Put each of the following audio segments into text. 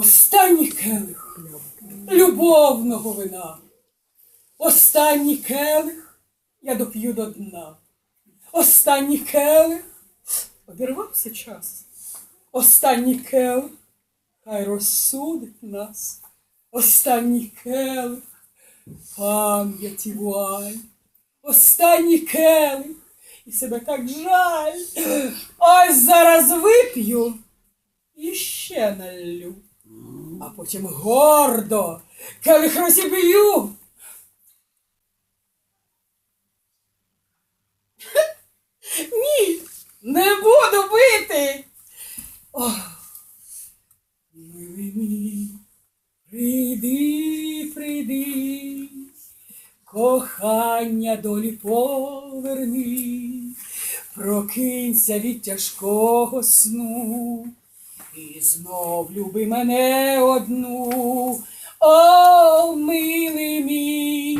Останній келих любовного вина. Останній келих я доп'ю до дна. Останній келих обірвався час. Останній келих хай розсудить нас. Останній келих пам'яті вуаль. Останній келих і себе так жаль. Ось зараз вип'ю і ще налью. А потім гордо келих розіб'ю. Ні, не буду бити. Ох, милий мій, прийди, прийди, кохання долі поверни, прокинься від тяжкого сну. І знов люби мене одну, о, милий мій,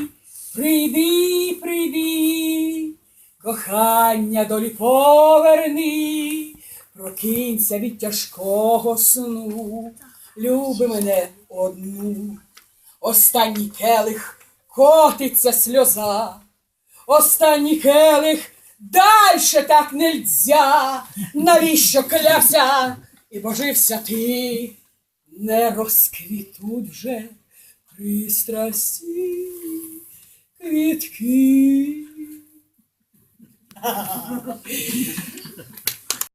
прийди, прийди, кохання долі поверни, прокинься від тяжкого сну, люби мене одну. Останній келих котиться сльоза, останній келих дальше так нельзя, навіщо клявся і божився ти, не розквітуть вже пристрасті квітки.